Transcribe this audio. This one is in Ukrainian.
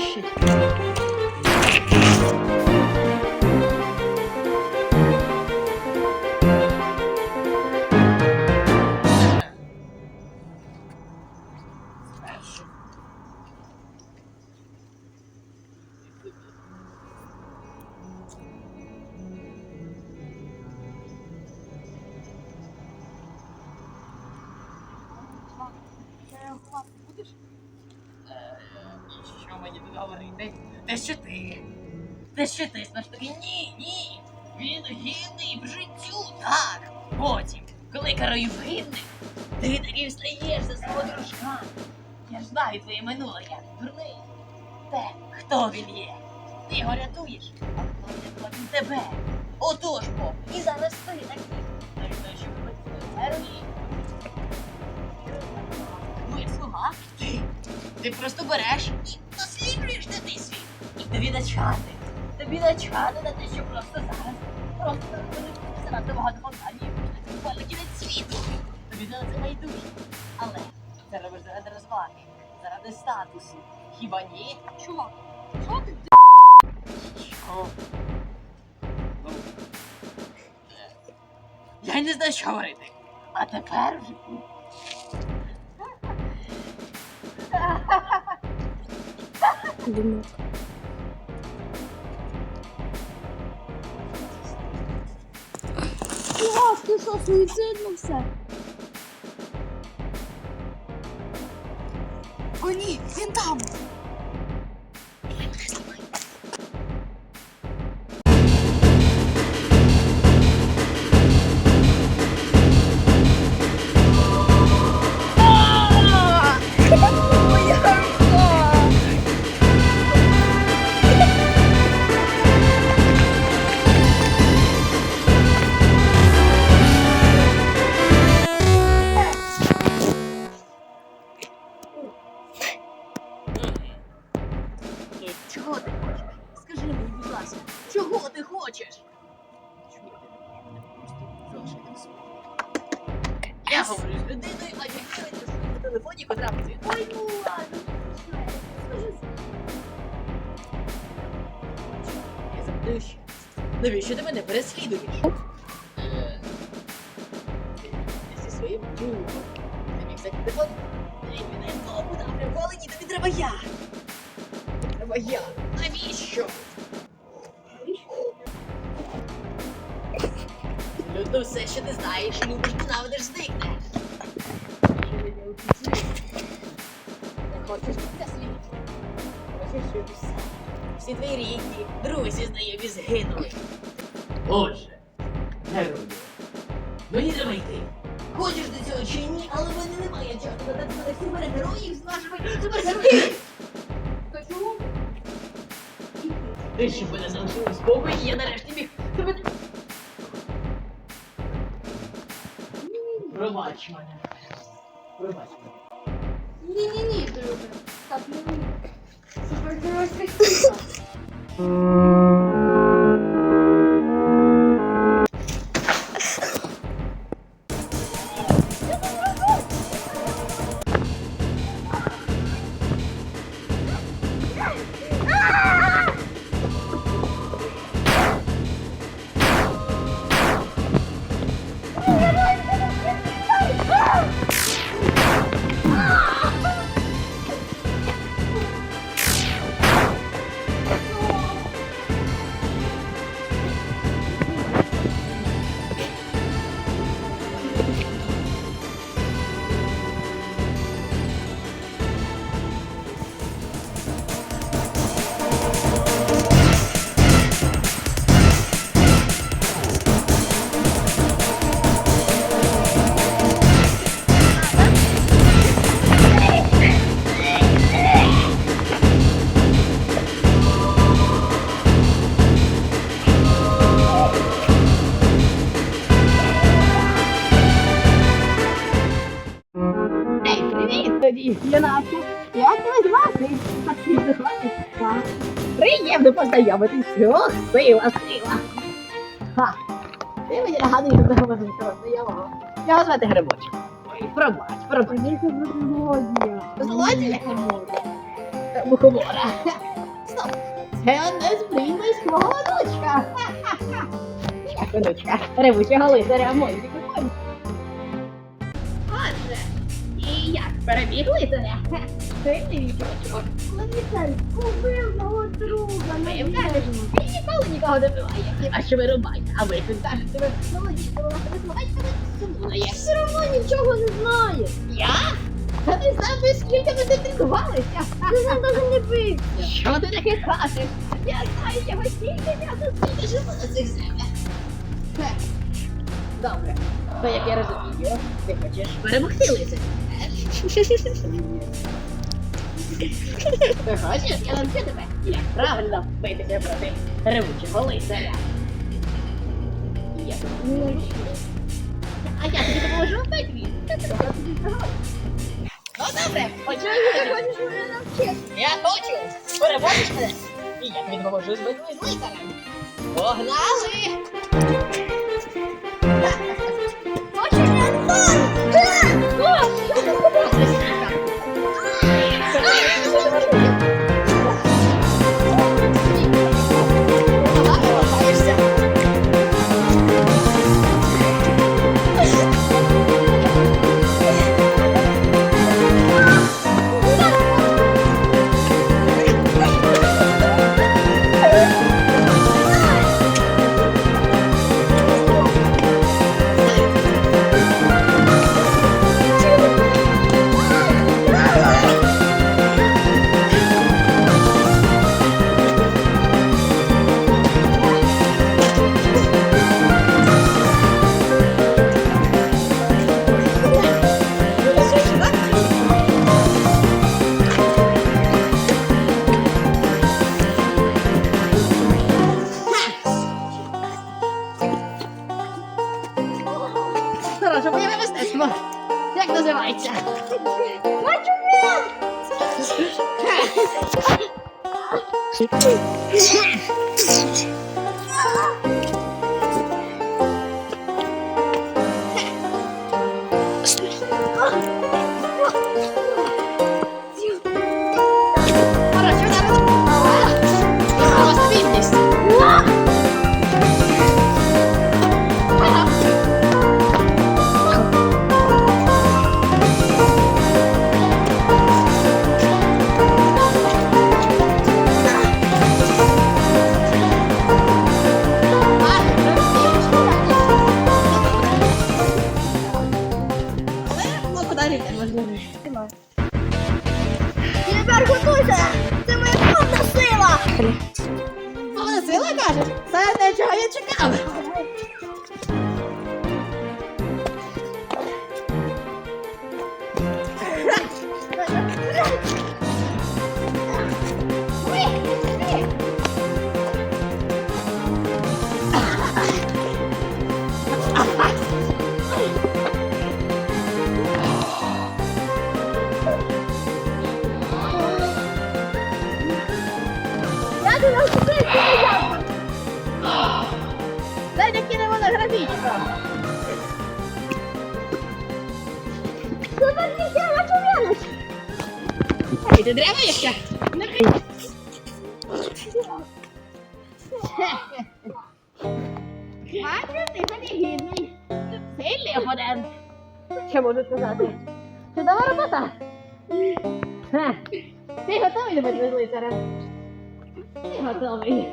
що мені тут говорити? Те, що ти. Те, що ти знаєш таки ні, ні. Він гідний в життю, так. Потім, коли Караїв гідний, ти таки встаєш за свого дружка. Я ж знаю твоє минуле, я дурний. Те, хто він є. Ти його рятуєш, а хто рятував він тебе. Отож бо, і зараз ти такий. Слуга, ти. Ти просто береш і ти світ. І тобі начхати. Тобі начхати на те, що просто зараз. Просто занадто багато фонтанів. Це буквально кінець світу. Тобі за це байдуже. Але це робиш заради розваги, заради статусу. Хіба ні? Чувак, що ти? Що? Я не знаю, що говорити. А тепер вже. Думаю. Чувак, ти що, суїцидно все? О, ні, він там. Чого ти хочеш? Скажи мені, будь ласка, чого ти хочеш? Не? Я говорю з людиною, а я на телефоні, працює. Ой, ну ладно, скажи. Я запитаю ще. Навіщо ти мене переслідуєш? Е, зі своїм другом. Ти взяти телефон? Ти мене знову приколи, ні, тобі треба я. Я. Навіщо? Люто все, що ти знаєш, любиш, ненавидиш, зникне. Не хочеш все. Всі твої рідні, друзі, знайомі згинули. Отже, герою, мені треба йти. Хочеш до цього чи ні, але в мене немає часу додати мене супергероїв з нашими супергероями. Щоб мене залишили спокій, і я нарешті міг тебе. Пробач мене. Пробач мене. Ні-ні-ні, друже. Так не. Супергеройська штука. Привіт тоді. Як тебе звати? Так ти заходиш? Приємно познайомитись. Ох, сила, сила. Ха. Ти мені нагадуєш одного великого знайомого. Його звати Грибочок. Ой, пробач, пробач. Злодія. Злодія? Мухомора. Звісно, це не незмінність мого онучка. Як онучка, ревучого лицаря Мойзіка як переміг лицаря? Сильний вічочок. Лицар убив мого друга. Він ніколи нікого не хіба що ви рубаєте, а ви тут кажете, ви ви висуваєте, ви сумує. Все одно нічого не знає. Я? Та не знаю, скільки ви тут тренувалися. Ти нам навіть не бився. Що ти таке кажеш? Я знаю його стільки м'яса, скільки живу на цих землях. Добре, то як я розумію, ти хочеш перемогти лицаря? Хочеш, я навчу тебе, правильно битися проти ревучого лицаря. А я тобі допоможу в битві. Та ти тобі. Ну добре, навчити? Я хочу! Переводиш мене! І я тобі допоможу з битвою з лицарем! Погнали! Бойове мистецтво! Як називається? Хорошо, сила! Але сила кажеш, це те, чого я чекав. Дай таки не вона графічка. Поверніться, бачу віночку! І ти? Не хай. Ти залігідний. Сильний опонент. Що можу сказати? Чудова робота. Ти готовий до з? Ти готовий.